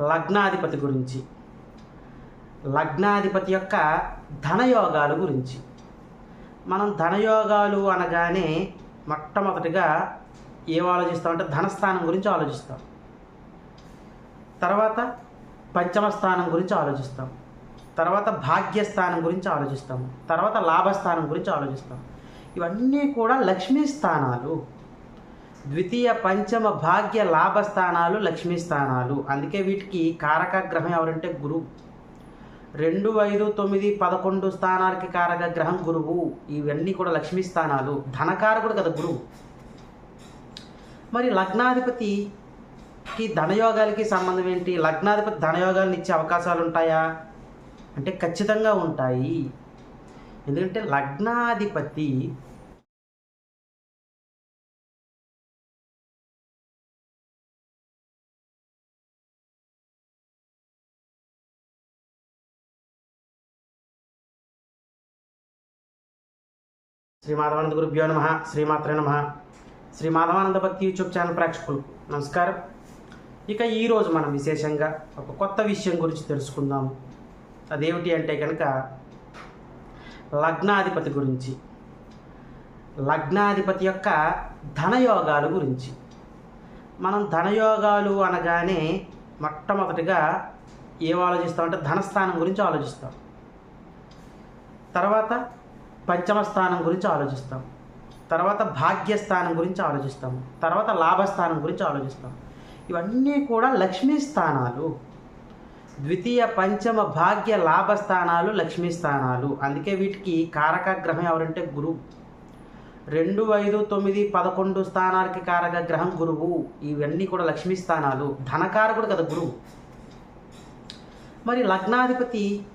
లగ్నాధిపతి గురించి. లగ్నాధిపతి యొక్క ధనయోగాలు గురించి. మనం ధనయోగాలు అనగానే మొట్టమొదటిగా ఏం ఆలోచిస్తామంటే ధనస్థానం గురించి ఆలోచిస్తాం. తర్వాత పంచమ స్థానం గురించి ఆలోచిస్తాం. తర్వాత భాగ్యస్థానం గురించి ఆలోచిస్తాము తర్వాత లాభస్థానం గురించి ఆలోచిస్తాం. ఇవన్నీ కూడా లక్ష్మీ స్థానాలు ద్వితీయ పంచమ భాగ్య లాభస్థానాలు లక్ష్మీ స్థానాలు. అందుకే వీటికి కారక గ్రహం ఎవరంటే గురువు. రెండు ఐదు తొమ్మిది పదకొండు స్థానాలకి కారక గ్రహం గురువు. ఇవన్నీ కూడా లక్ష్మీ స్థానాలు. ధనకారకుడు కదా గురువు. మరి లగ్నాధిపతికి ధనయోగాలకి సంబంధం ఏంటి? లగ్నాధిపతి ధనయోగాలను ఇచ్చే అవకాశాలు ఉంటాయా? అంటే ఖచ్చితంగా ఉంటాయి. ఎందుకంటే లగ్నాధిపతి శ్రీ మాధవానంద గురుభ్యో నమ. శ్రీమాత్రే నమ. శ్రీ మాధవానంద భక్తి యూట్యూబ్ ఛానల్ ప్రేక్షకులకు నమస్కారం. ఇక ఈరోజు మనం విశేషంగా ఒక కొత్త విషయం గురించి తెలుసుకుందాము అదేమిటి అంటే కనుక లగ్నాధిపతి గురించి. లగ్నాధిపతి యొక్క ధనయోగాలు గురించి. మనం ధనయోగాలు అనగానే మొట్టమొదటిగా ఏం ఆలోచిస్తామంటే ధనస్థానం గురించి ఆలోచిస్తాం. తర్వాత పంచమ స్థానం గురించి ఆలోచిస్తాం. తర్వాత భాగ్యస్థానం గురించి ఆలోచిస్తాం. తర్వాత లాభస్థానం గురించి ఆలోచిస్తాం. ఇవన్నీ కూడా లక్ష్మీ స్థానాలు. ద్వితీయ పంచమ భాగ్య లాభస్థానాలు లక్ష్మీ స్థానాలు. అందుకే వీటికి కారక గ్రహం ఎవరంటే గురువు. రెండు ఐదు తొమ్మిది పదకొండు స్థానాలకి కారక గ్రహం గురువు. ఇవన్నీ కూడా లక్ష్మీ స్థానాలు. ధనకారకుడు కదా గురువు. మరి లగ్నాధిపతి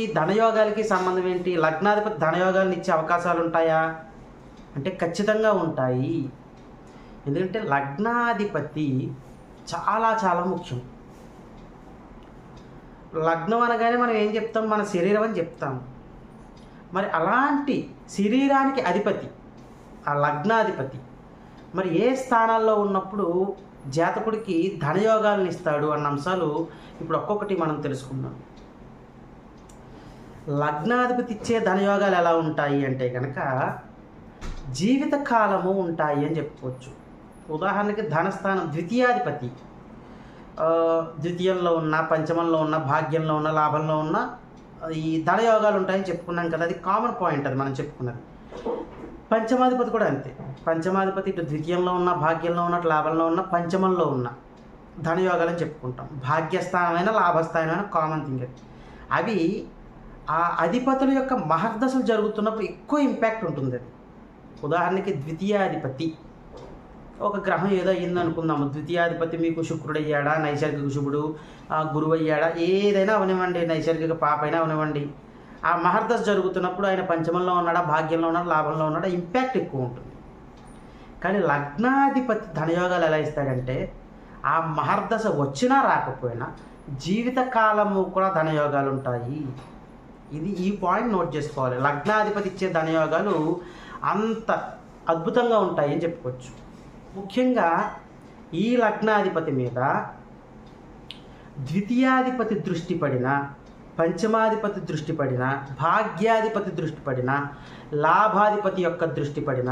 ఈ ధనయోగాలకి సంబంధం ఏంటి? లగ్నాధిపతి ధనయోగాలను ఇచ్చే అవకాశాలు ఉంటాయా? అంటే ఖచ్చితంగా ఉంటాయి. ఎందుకంటే లగ్నాధిపతి చాలా చాలా ముఖ్యం. లగ్నం అనగానే మనం ఏం చెప్తాం? మన శరీరం అని చెప్తాం. మరి అలాంటి శరీరానికి అధిపతి ఆ లగ్నాధిపతి మరి ఏ స్థానాల్లో ఉన్నప్పుడు జాతకుడికి ధనయోగాలను ఇస్తాడు అన్న అంశాలు ఇప్పుడు ఒక్కొక్కటి మనం తెలుసుకుందాం. లగ్నాధిపతి ఇచ్చే ధనయోగాలు ఎలా ఉంటాయి అంటే కనుక జీవితకాలము ఉంటాయి అని చెప్పుకోవచ్చు. ఉదాహరణకి ధనస్థానం ద్వితీయాధిపతి. ద్వితీయంలో ఉన్న పంచమంలో ఉన్న భాగ్యంలో ఉన్న లాభంలో ఉన్న ఈ ధనయోగాలు ఉంటాయని చెప్పుకున్నాం కదా అది కామన్ పాయింట్ అది మనం చెప్పుకున్నది. పంచమాధిపతి కూడా అంతే. పంచమాధిపతి ఇటు ద్వితీయంలో ఉన్న భాగ్యంలో ఉన్న లాభంలో ఉన్న పంచమంలో ఉన్న ధనయోగాలని చెప్పుకుంటాం. భాగ్యస్థానమైన లాభస్థానమైన కామన్ థింగ్ అవి ఆ అధిపతుల యొక్క మహర్దశలు జరుగుతున్నప్పుడు ఎక్కువ ఇంపాక్ట్ ఉంటుంది అది ఉదాహరణకి ద్వితీయాధిపతి. ఒక గ్రహం ఏదో అయ్యింది అనుకుందాము. ద్వితీయాధిపతి మీకు శుక్రుడు అయ్యాడా నైసర్గిక శుభుడు ఆ గురువు అయ్యాడా ఏదైనా అవనివ్వండి. నైసర్గిక పాప అయినా అవనివ్వండి. ఆ మహర్దశ జరుగుతున్నప్పుడు ఆయన పంచమంలో ఉన్నాడా? భాగ్యంలో ఉన్నాడా? లాభంలో ఉన్నాడా? ఇంపాక్ట్ ఎక్కువ ఉంటుంది. కానీ లగ్నాధిపతి ధనయోగాలు ఎలా ఇస్తాడంటే ఆ మహర్దశ వచ్చినా రాకపోయినా జీవితకాలము కూడా ధనయోగాలు ఉంటాయి. ఇది ఈ పాయింట్ నోట్ చేసుకోవాలి. లగ్నాధిపతి ఇచ్చే ధనయోగాలు అంత అద్భుతంగా ఉంటాయి అని చెప్పుకోవచ్చు. ముఖ్యంగా ఈ లగ్నాధిపతి మీద ద్వితీయాధిపతి దృష్టి పడిన పంచమాధిపతి దృష్టి పడిన భాగ్యాధిపతి దృష్టి పడిన లాభాధిపతి యొక్క దృష్టి పడిన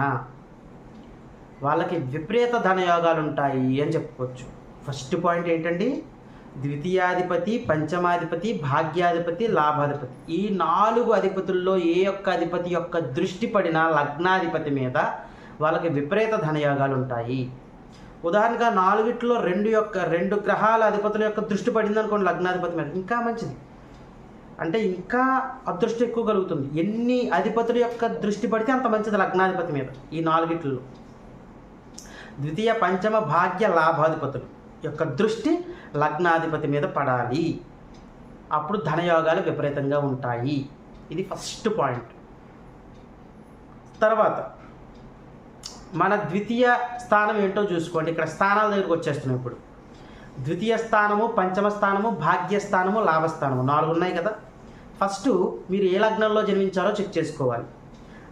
వాళ్ళకి విపరీత ధనయోగాలు ఉంటాయి అని చెప్పుకోవచ్చు. ఫస్ట్ పాయింట్ ఏంటండి? ద్వితీయాధిపతి పంచమాధిపతి భాగ్యాధిపతి లాభాధిపతి. ఈ నాలుగు అధిపతుల్లో ఏ యొక్క అధిపతి యొక్క దృష్టి పడిన లగ్నాధిపతి మీద వాళ్ళకి విపరీత ధనయోగాలు ఉంటాయి ఉదాహరణగా నాలుగిట్లో రెండు యొక్క రెండు గ్రహాల అధిపతుల యొక్క దృష్టి పడింది అనుకోండి లగ్నాధిపతి మీద. ఇంకా మంచిది. అంటే ఇంకా అదృష్టం ఎక్కువ కలుగుతుంది. ఎన్ని అధిపతుల యొక్క దృష్టి పడితే అంత మంచిది లగ్నాధిపతి మీద ఈ నాలుగిట్లో. ద్వితీయ పంచమ భాగ్య లాభాధిపతులు. యొక్క దృష్టి లగ్నాధిపతి మీద పడాలి. అప్పుడు ధనయోగాలు విపరీతంగా ఉంటాయి. ఇది ఫస్ట్ పాయింట్. తర్వాత మన ద్వితీయ స్థానం ఏంటో చూసుకోండి. ఇక్కడ స్థానాల దగ్గరకు వచ్చేస్తున్నాం ఇప్పుడు. ద్వితీయ స్థానము పంచమ స్థానము భాగ్యస్థానము లాభస్థానము నాలుగు ఉన్నాయి కదా. ఫస్ట్ మీరు ఏ లగ్నంలో జన్మించారో చెక్ చేసుకోవాలి.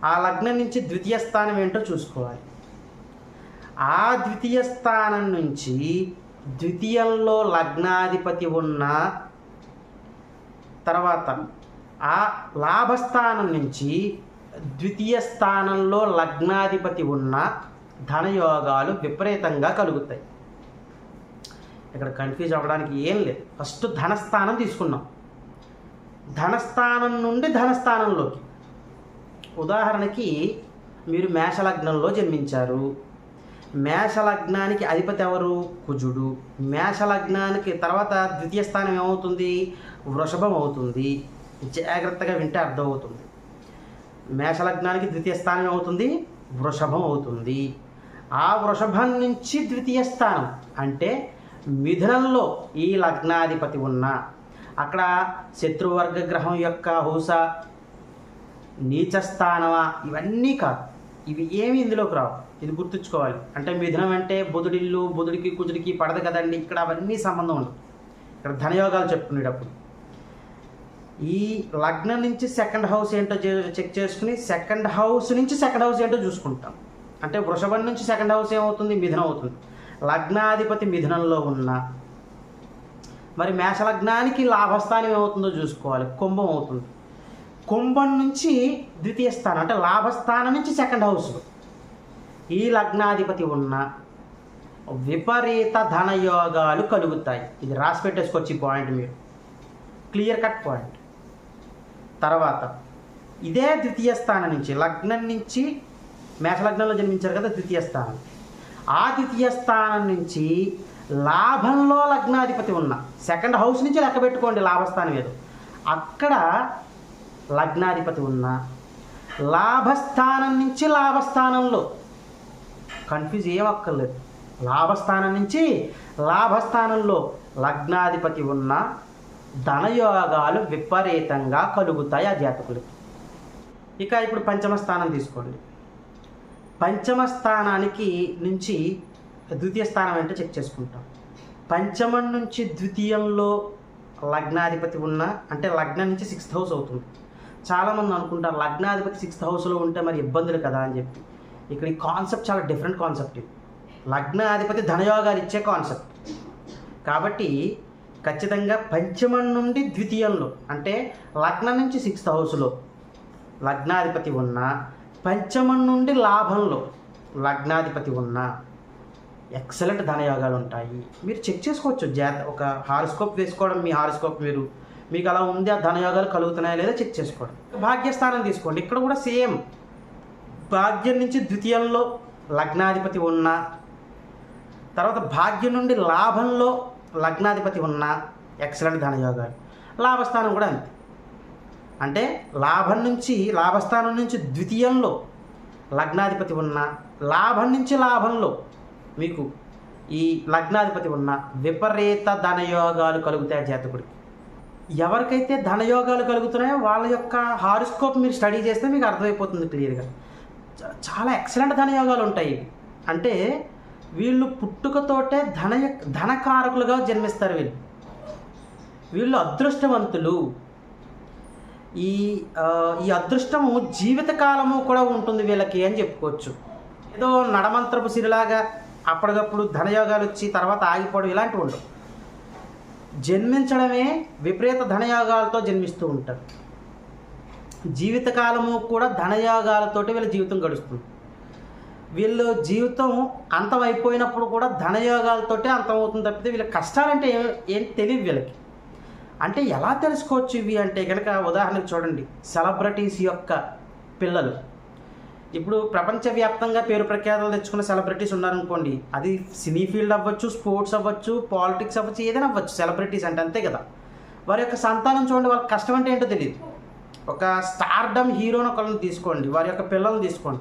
ఆ లగ్నం నుంచి ద్వితీయ స్థానం ఏంటో చూసుకోవాలి. ఆ ద్వితీయ స్థానం నుంచి ద్వితీయంలో లగ్నాధిపతి ఉన్న తర్వాత ఆ లాభస్థానం నుంచి ద్వితీయ స్థానంలో లగ్నాధిపతి ఉన్న ధనయోగాలు విపరీతంగా కలుగుతాయి. ఇక్కడ కన్ఫ్యూజ్ అవ్వడానికి ఏం లేదు. ఫస్ట్ ధనస్థానం తీసుకున్నాం ధనస్థానం నుండి ధనస్థానంలోకి. ఉదాహరణకి మీరు మేషలగ్నంలో జన్మించారు. మేషలగ్నానికి అధిపతి ఎవరు? కుజుడు. మేషలగ్నానికి తర్వాత ద్వితీయ స్థానం ఏమవుతుంది? వృషభం అవుతుంది జాగ్రత్తగా వింటే అర్థమవుతుంది. మేషలగ్నానికి ద్వితీయ స్థానం ఏమవుతుంది? వృషభం అవుతుంది ఆ వృషభం నుంచి ద్వితీయ స్థానం అంటే మిథునంలో ఈ లగ్నాధిపతి ఉన్న. అక్కడ శత్రువర్గ గ్రహం యొక్క హౌస నీచ స్థానమా ఇవన్నీ కాదు. ఇవి ఏమి ఇందులోకి రావు. ఇది గుర్తుంచుకోవాలి. అంటే మిథునం అంటే బుధుడిల్లు బుధుడికి కుజుడికి పడదు కదండి. ఇక్కడ అవన్నీ సంబంధం ఉండదు ఇక్కడ ధనయోగాలు చెప్పుకునేటప్పుడు. ఈ లగ్నం నుంచి సెకండ్ హౌస్ ఏంటో చే- చెక్ చేసుకుని సెకండ్ హౌస్ నుంచి సెకండ్ హౌస్ ఏంటో చూసుకుంటాం. అంటే వృషభం నుంచి సెకండ్ హౌస్ ఏమవుతుంది? మిథునం అవుతుంది. లగ్నాధిపతి మిథునంలో ఉన్న మరి మేషలగ్నానికి లాభస్థానం ఏమవుతుందో చూసుకోవాలి. కుంభం అవుతుంది. కుంభం నుంచి ద్వితీయ స్థానం అంటే లాభస్థానం నుంచి సెకండ్ హౌస్. ఈ లగ్నాధిపతి ఉన్న విపరీత ధనయోగాలు కలుగుతాయి. ఇది రాసి పాయింట్ మీరు. క్లియర్ కట్ పాయింట్ తర్వాత ఇదే ద్వితీయ స్థానం నుంచి లగ్నం నుంచి మేషలగ్నంలో జన్మించారు కదా ద్వితీయ స్థానం. ఆ ద్వితీయ స్థానం నుంచి లాభంలో లగ్నాధిపతి ఉన్న సెకండ్ హౌస్ నుంచి లెక్క పెట్టుకోండి లాభస్థానం ఏదో. అక్కడ లగ్నాధిపతి ఉన్న లాభస్థానం నుంచి లాభస్థానంలో కన్ఫ్యూజ్ ఏం అక్కర్లేదు లాభస్థానం నుంచి లాభస్థానంలో లగ్నాధిపతి ఉన్న ధనయోగాలు విపరీతంగా కలుగుతాయి ఆ జాతకులకి. ఇక ఇప్పుడు పంచమ స్థానం తీసుకోండి. పంచమ స్థానానికి నుంచి ద్వితీయ స్థానం ఏంటో చెక్ చేసుకుంటాం. పంచమం నుంచి ద్వితీయంలో లగ్నాధిపతి ఉన్న అంటే లగ్నం నుంచి సిక్స్త్ హౌస్ అవుతుంది. చాలామంది అనుకుంటారు లగ్నాధిపతి సిక్స్త్ హౌస్లో ఉంటే మరి ఇబ్బందులు కదా అని చెప్పి. ఇక్కడ ఈ కాన్సెప్ట్ చాలా డిఫరెంట్ కాన్సెప్ట్ ఇది. లగ్నాధిపతి ధనయోగాలు ఇచ్చే కాన్సెప్ట్ కాబట్టి ఖచ్చితంగా పంచమం నుండి ద్వితీయంలో అంటే లగ్నం నుంచి సిక్స్త్ హౌస్లో లగ్నాధిపతి ఉన్న పంచమం నుండి లాభంలో లగ్నాధిపతి ఉన్న ఎక్సలెంట్ ధనయోగాలు ఉంటాయి. మీరు చెక్ చేసుకోవచ్చు. జాత ఒక హారోస్కోప్ వేసుకోవడం మీ హారోస్కోప్ మీరు. మీకు అలా ఉంది ఆ ధనయోగాలు కలుగుతున్నాయా లేదా చెక్ చేసుకోవడం. భాగ్యస్థానం తీసుకోండి. ఇక్కడ కూడా సేమ్ భాగ్యం నుంచి ద్వితీయంలో లగ్నాధిపతి ఉన్న తర్వాత భాగ్యం నుండి లాభంలో లగ్నాధిపతి ఉన్న ఎక్సలెంట్ ధనయోగాలు లాభస్థానం కూడా అంతే. అంటే లాభం నుంచి లాభస్థానం నుంచి ద్వితీయంలో లగ్నాధిపతి ఉన్న లాభం నుంచి లాభంలో మీకు ఈ లగ్నాధిపతి ఉన్న విపరీత ధనయోగాలు కలుగుతాయి జాతకుడికి. ఎవరికైతే ధనయోగాలు కలుగుతున్నాయో వాళ్ళ యొక్క హారోస్కోప్ మీరు స్టడీ చేస్తే మీకు అర్థమైపోతుంది క్లియర్గా. చాలా ఎక్సలెంట్ ధనయోగాలు ఉంటాయి అంటే వీళ్ళు పుట్టుకతోటే ధన ధనకారకులుగా జన్మిస్తారు వీళ్ళు. వీళ్ళు అదృష్టవంతులు. ఈ ఈ అదృష్టము జీవితకాలము కూడా ఉంటుంది వీళ్ళకి అని చెప్పుకోవచ్చు. ఏదో నడమంత్రపు సిరిలాగా అప్పటికప్పుడు ధనయోగాలు వచ్చి తర్వాత ఆగిపోవడం ఇలాంటివి ఉండవు జన్మించడమే విపరీత ధనయోగాలతో జన్మిస్తూ ఉంటారు. జీవితకాలము కూడా ధనయోగాలతోటి వీళ్ళ జీవితం గడుస్తుంది. వీళ్ళు జీవితం అంతం అయిపోయినప్పుడు కూడా ధనయోగాలతోటే అంతమవుతుంది తప్పితే వీళ్ళ కష్టాలంటే ఏం ఏం తెలియదు వీళ్ళకి. అంటే ఎలా తెలుసుకోవచ్చు ఇవి అంటే కనుక ఉదాహరణకు చూడండి సెలబ్రిటీస్ యొక్క పిల్లలు. ఇప్పుడు ప్రపంచవ్యాప్తంగా పేరు ప్రఖ్యాతలు తెచ్చుకున్న సెలబ్రిటీస్ ఉన్నారనుకోండి అది సినీ ఫీల్డ్ అవ్వచ్చు స్పోర్ట్స్ అవ్వచ్చు పాలిటిక్స్ అవ్వచ్చు ఏదైనా అవ్వచ్చు సెలబ్రిటీస్ అంటే అంతే కదా. వారి యొక్క సంతానం చూడండి వాళ్ళకి కష్టం అంటే ఏంటో తెలియదు. ఒక స్టార్డమ్ హీరోని ఒకళ్ళని తీసుకోండి వారి యొక్క పిల్లల్ని తీసుకోండి.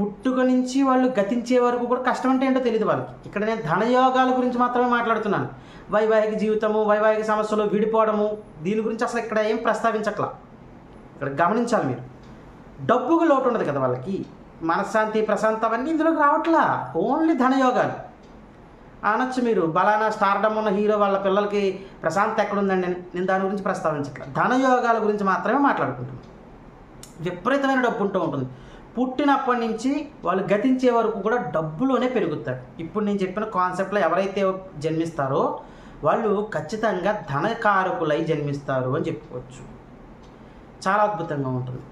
పుట్టుక నుంచి వాళ్ళు గతించే వరకు కూడా కష్టం అంటే ఏంటో తెలియదు వాళ్ళకి. ఇక్కడ నేను ధనయోగాల గురించి మాత్రమే మాట్లాడుతున్నాను. వైవాహిక జీవితము వైవాహిక సమస్యలు విడిపోవడము దీని గురించి అసలు ఇక్కడ ఏం ప్రస్తావించట్లా? ఇక్కడ గమనించాలి మీరు. డబ్బుకు లోటు ఉండదు కదా వాళ్ళకి. మనశ్శాంతి ప్రశాంతం అవన్నీ ఇందులోకి రావట్లా. ఓన్లీ ధనయోగాలు. అనొచ్చు మీరు. బలానా స్టార్డమ్ ఉన్న హీరో వాళ్ళ పిల్లలకి ప్రశాంత్ ఎక్కడుందండి? నేను దాని గురించి ప్రస్తావించట్లా. ధనయోగాల గురించి మాత్రమే మాట్లాడుకుంటాను విపరీతమైన డబ్బు ఉంటూ ఉంటుంది. పుట్టినప్పటి నుంచి వాళ్ళు గతించే వరకు కూడా డబ్బులోనే పెరుగుతారు. ఇప్పుడు నేను చెప్పిన కాన్సెప్ట్లో ఎవరైతే జన్మిస్తారో వాళ్ళు ఖచ్చితంగా ధనకారకులై జన్మిస్తారు అని చెప్పుకోవచ్చు. చాలా అద్భుతంగా ఉంటుంది.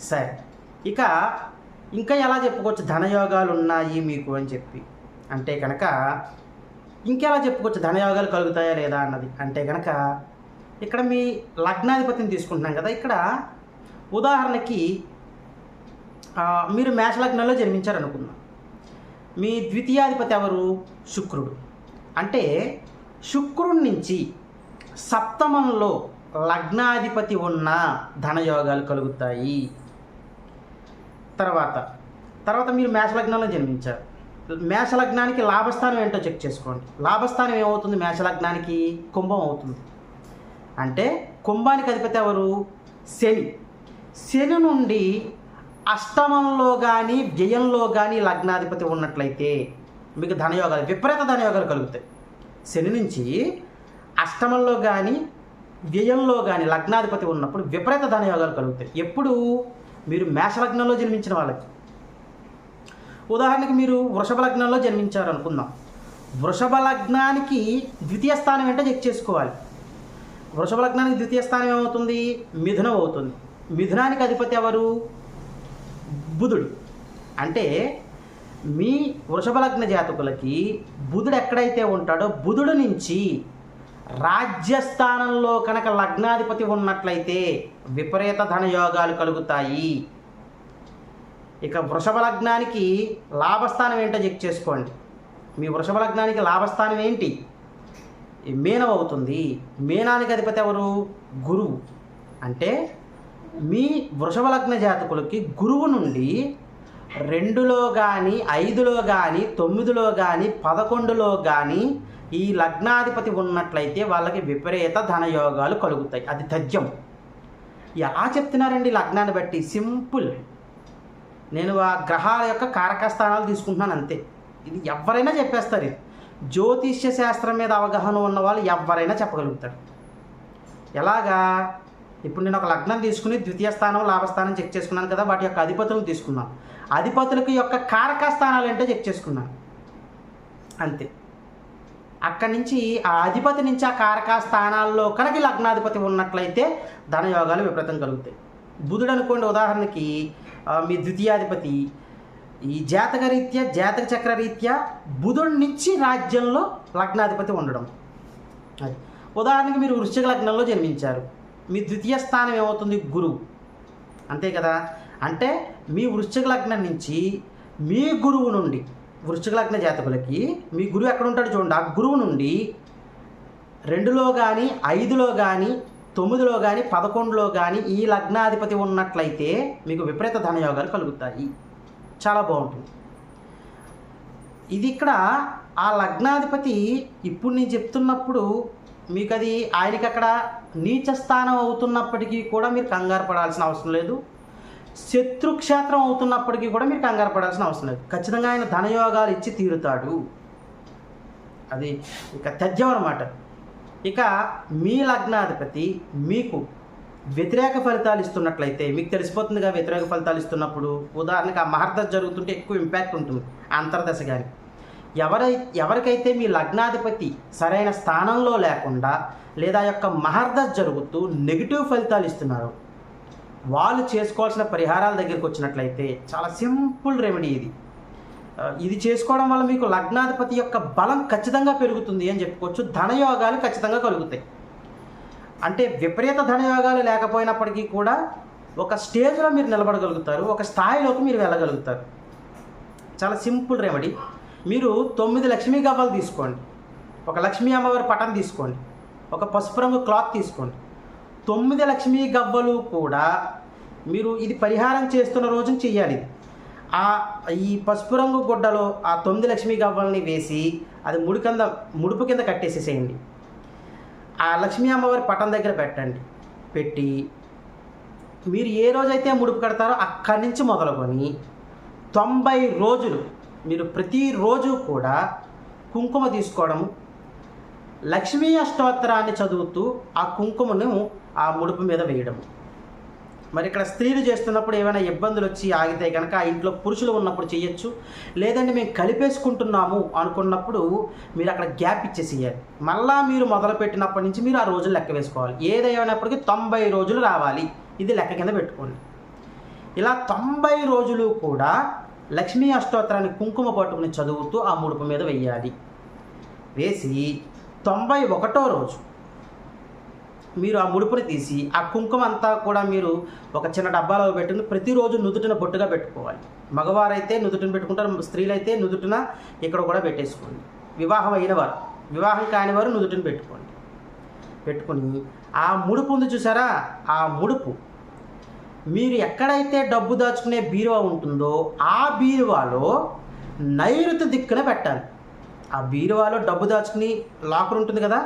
సరే. ఇక ఇంకా ఎలా చెప్పుకోవచ్చు? ధనయోగాలు ఉన్నాయి మీకు అని చెప్పి. అంటే కనుక ఇంకెలా చెప్పుకోవచ్చు? ధనయోగాలు కలుగుతాయా లేదా అన్నది. అంటే కనుక ఇక్కడ మీ లగ్నాధిపతిని తీసుకుంటున్నాం కదా ఇక్కడ ఉదాహరణకి మీరు మేషలగ్నంలో జన్మించారు జన్మించారనుకుందాం. మీ ద్వితీయాధిపతి ఎవరు? శుక్రుడు. అంటే శుక్రుడి నుంచి సప్తమంలో లగ్నాధిపతి ఉన్న ధనయోగాలు కలుగుతాయి. తర్వాత తర్వాత మీరు మేషలగ్నంలో జన్మించారు. మేష లగ్నానికి లాభస్థానం ఏంటో చెక్ చేసుకోండి. లాభస్థానం ఏమవుతుంది? మేష లగ్నానికి కుంభం అవుతుంది. అంటే కుంభానికి అధిపతి ఎవరు? శని. శని నుండి అష్టమంలో కానీ వ్యయంలో కానీ లగ్నాధిపతి ఉన్నట్లయితే మీకు ధనయోగాలు విపరీత ధనయోగాలు కలుగుతాయి. శని నుంచి అష్టమంలో కానీ వ్యయంలో కానీ లగ్నాధిపతి ఉన్నప్పుడు విపరీత ధనయోగాలు కలుగుతాయి. ఎప్పుడు? మీరు మేష లగ్నంలో జన్మించిన వాళ్ళకి. ఉదాహరణకి మీరు వృషభ లగ్నంలో జన్మించారు అనుకుందాం వృషభ లగ్నానికి ద్వితీయ స్థానం ఏంటో చెక్ చేసుకోవాలి. వృషభ లగ్నానికి ద్వితీయ స్థానం ఏమవుతుంది? మిథునం అవుతుంది. మిథునానికి అధిపతి ఎవరు? బుధుడు. అంటే మీ వృషభ లగ్న జాతకులకి బుధుడు ఎక్కడైతే ఉంటాడో బుధుడు నుంచి రాజ్యస్థానంలో కనుక లగ్నాధిపతి ఉన్నట్లయితే విపరీత ధనయోగాలు కలుగుతాయి. ఇక వృషభ లగ్నానికి లాభస్థానం ఏంటో చెక్ చేసుకోండి. మీ వృషభ లగ్నానికి లాభస్థానం ఏంటి? మీనం అవుతుంది. మీనానికి అధిపతి ఎవరు? గురువు. అంటే మీ వృషభ లగ్న జాతకులకి గురువు నుండి రెండులో కానీ ఐదులో కానీ తొమ్మిదిలో కానీ పదకొండులో కానీ ఈ లగ్నాధిపతి ఉన్నట్లయితే వాళ్ళకి విపరీత ధనయోగాలు కలుగుతాయి. అది తథ్యం. ఎలా చెప్తున్నారండి లగ్నాన్ని బట్టి. సింపుల్. నేను ఆ గ్రహాల యొక్క కారక స్థానాలు తీసుకుంటున్నాను అంతే. ఇది ఎవరైనా చెప్పేస్తారు. ఇది జ్యోతిష్య శాస్త్రం మీద అవగాహన ఉన్న వాళ్ళు ఎవరైనా చెప్పగలుగుతారు. ఎలాగా? ఇప్పుడు నేను ఒక లగ్నం తీసుకుని ద్వితీయ స్థానం లాభస్థానం చెక్ చేసుకున్నాను కదా వాటి యొక్క అధిపతులను తీసుకున్నాను. అధిపతులకి యొక్క కారక స్థానాలు ఏంటో చెక్ చేసుకున్నాను. అంతే. అక్కడి నుంచి ఆ అధిపతి నుంచి ఆ కారక స్థానాల్లో కనుక లగ్నాధిపతి ఉన్నట్లయితే ధనయోగాలు విపరీతం కలుగుతాయి. బుధుడు అనుకోండి ఉదాహరణకి మీ ద్వితీయాధిపతి. ఈ జాతక రీత్యా జాతక చక్ర రీత్యా బుధుడి నుంచి రాజ్యంలో లగ్నాధిపతి ఉండడం. అది. ఉదాహరణకి మీరు వృశ్చిక లగ్నంలో జన్మించారు. మీ ద్వితీయ స్థానం ఏమవుతుంది? గురువు. అంతే కదా? అంటే మీ వృశ్చిక లగ్నం నుంచి మీ గురువు నుండి వృశ్చిక లగ్న జాతకులకి మీ గురువు ఎక్కడ ఉంటాడు చూడండి. ఆ గురువు నుండి రెండులో కానీ ఐదులో కానీ తొమ్మిదిలో కానీ పదకొండులో కానీ ఈ లగ్నాధిపతి ఉన్నట్లయితే మీకు విపరీత ధనయోగాలు కలుగుతాయి. చాలా బాగుంటుంది. ఇది ఇక్కడ ఆ లగ్నాధిపతి ఇప్పుడు నేను చెప్తున్నప్పుడు మీకు అది ఆయనకి అక్కడ నీచ స్థానం అవుతున్నప్పటికీ కూడా మీరు కంగారు పడాల్సిన అవసరం లేదు. శత్రుక్షేత్రం అవుతున్నప్పటికీ కూడా మీరు కంగారు పడాల్సిన అవసరం లేదు. ఖచ్చితంగా ఆయన ధనయోగాలు ఇచ్చి తీరుతాడు. అది ఇక తథ్యం అనమాట ఇక మీ లగ్నాధిపతి మీకు వ్యతిరేక ఫలితాలు ఇస్తున్నట్లయితే మీకు తెలిసిపోతుందిగా వ్యతిరేక ఫలితాలు ఇస్తున్నప్పుడు ఉదాహరణకు ఆ మహర్దశ జరుగుతుంటే ఎక్కువ ఇంపాక్ట్ ఉంటుంది అంతర్దశ కానీ ఎవరై ఎవరికైతే మీ లగ్నాధిపతి సరైన స్థానంలో లేకుండా లేదా యొక్క మహర్దశ జరుగుతూ నెగిటివ్ ఫలితాలు ఇస్తున్నారో వాళ్ళు చేసుకోవాల్సిన పరిహారాల దగ్గరికి వచ్చినట్లయితే చాలా సింపుల్ రెమెడీ ఇది. ఇది చేసుకోవడం వల్ల మీకు లగ్నాధిపతి యొక్క బలం ఖచ్చితంగా పెరుగుతుంది అని చెప్పుకోవచ్చు. ధనయోగాలు ఖచ్చితంగా కలుగుతాయి. అంటే విపరీత ధనయోగాలు లేకపోయినప్పటికీ కూడా ఒక స్టేజ్లో మీరు నిలబడగలుగుతారు. ఒక స్థాయిలోకి మీరు వెళ్ళగలుగుతారు. చాలా సింపుల్ రెమెడీ. మీరు తొమ్మిది లక్ష్మీ గవ్వలు తీసుకోండి. ఒక లక్ష్మీ అమ్మవారి పటం తీసుకోండి. ఒక పసుపు రంగు క్లాత్ తీసుకోండి. తొమ్మిది లక్ష్మీ గవ్వలు కూడా మీరు ఇది పరిహారం చేస్తున్న రోజున చెయ్యాలి. ఇది ఆ ఈ పసుపు రంగు గుడ్డలో ఆ తొమ్మిది లక్ష్మీ గవ్వల్ని వేసి అది ముడి కింద ముడుపు కింద కట్టేసేసేయండి. ఆ లక్ష్మీ అమ్మవారి పటం దగ్గర పెట్టండి. పెట్టి మీరు ఏ రోజైతే ముడుపు కడతారో అక్కడి నుంచి మొదలుకొని తొంభై రోజులు మీరు ప్రతిరోజు కూడా కుంకుమ తీసుకోవడము లక్ష్మీ అష్టోత్తరాన్ని చదువుతూ ఆ కుంకుమను ఆ ముడుపు మీద వేయడం మరి ఇక్కడ స్త్రీలు చేస్తున్నప్పుడు ఏమైనా ఇబ్బందులు వచ్చి ఆగితే కనుక ఆ ఇంట్లో పురుషులు ఉన్నప్పుడు చేయొచ్చు. లేదంటే మేము కలిపేసుకుంటున్నాము అనుకున్నప్పుడు మీరు అక్కడ గ్యాప్ ఇచ్చేసేయాలి. మళ్ళా మీరు మొదలుపెట్టినప్పటి నుంచి మీరు ఆ రోజులు లెక్క వేసుకోవాలి. ఏదేమైనప్పటికీ తొంభై రోజులు రావాలి. ఇది లెక్క కింద పెట్టుకోండి. ఇలా తొంభై రోజులు కూడా లక్ష్మీ అష్టోత్తరాన్ని కుంకుమ పట్టుకుని చదువుతూ ఆ ముడుపు మీద వెయ్యాలి వేసి తొంభై ఒకటో రోజు మీరు ఆ ముడుపుని తీసి ఆ కుంకుమ అంతా కూడా మీరు ఒక చిన్న డబ్బాలో పెట్టుకుని ప్రతిరోజు నుదుటిన బొట్టుగా పెట్టుకోవాలి. మగవారైతే నుదుటిన పెట్టుకుంటారు స్త్రీలైతే నుదుటిన ఇక్కడ కూడా పెట్టేసుకోండి. వివాహం అయిన వారు వివాహం కాని వారు నుదుటిని పెట్టుకోండి. పెట్టుకుని ఆ ముడుపు ఉంది చూసారా? ఆ ముడుపు. మీరు ఎక్కడైతే డబ్బు దాచుకునే బీరువా ఉంటుందో ఆ బీరువాలో నైరుతి దిక్కున పెట్టాలి. ఆ బీరువాలో డబ్బు దాచుకుని లాకర్ ఉంటుంది కదా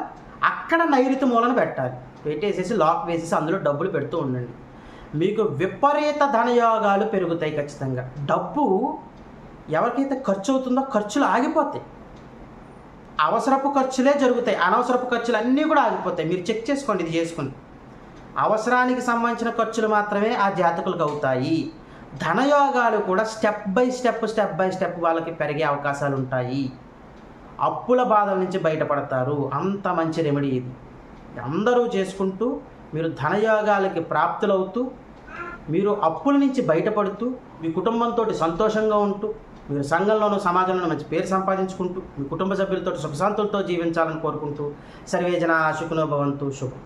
అక్కడ నైరుతి మూలన పెట్టాలి. పెట్టేసేసి లాక్ వేసేసి అందులో డబ్బులు పెడుతూ ఉండండి. మీకు విపరీత ధనయోగాలు పెరుగుతాయి ఖచ్చితంగా. డబ్బు ఎవరికైతే ఖర్చు అవుతుందో ఖర్చులు ఆగిపోతాయి. అవసరపు ఖర్చులే జరుగుతాయి. అనవసరపు ఖర్చులు అన్నీ కూడా ఆగిపోతాయి. మీరు చెక్ చేసుకోండి ఇది చేసుకుని అవసరానికి సంబంధించిన ఖర్చులు మాత్రమే ఆ జాతకులకు అవుతాయి. ధనయోగాలు కూడా step by step step by step వాళ్ళకి పెరిగే అవకాశాలు ఉంటాయి. అప్పుల బాధల నుంచి బయటపడతారు. అంత మంచి రెమెడీ ఇది. అందరూ చేసుకుంటూ మీరు ధనయోగాలకి ప్రాప్తులవుతూ మీరు అప్పుల నుంచి బయటపడుతూ మీ కుటుంబంతో సంతోషంగా ఉంటూ మీరు సంఘంలోనూ సమాజంలోనూ మంచి పేరు సంపాదించుకుంటూ మీ కుటుంబ సభ్యులతో సుఖశాంతులతో జీవించాలని కోరుకుంటూ సర్వేజన సుఖనో భవంతు శుభం.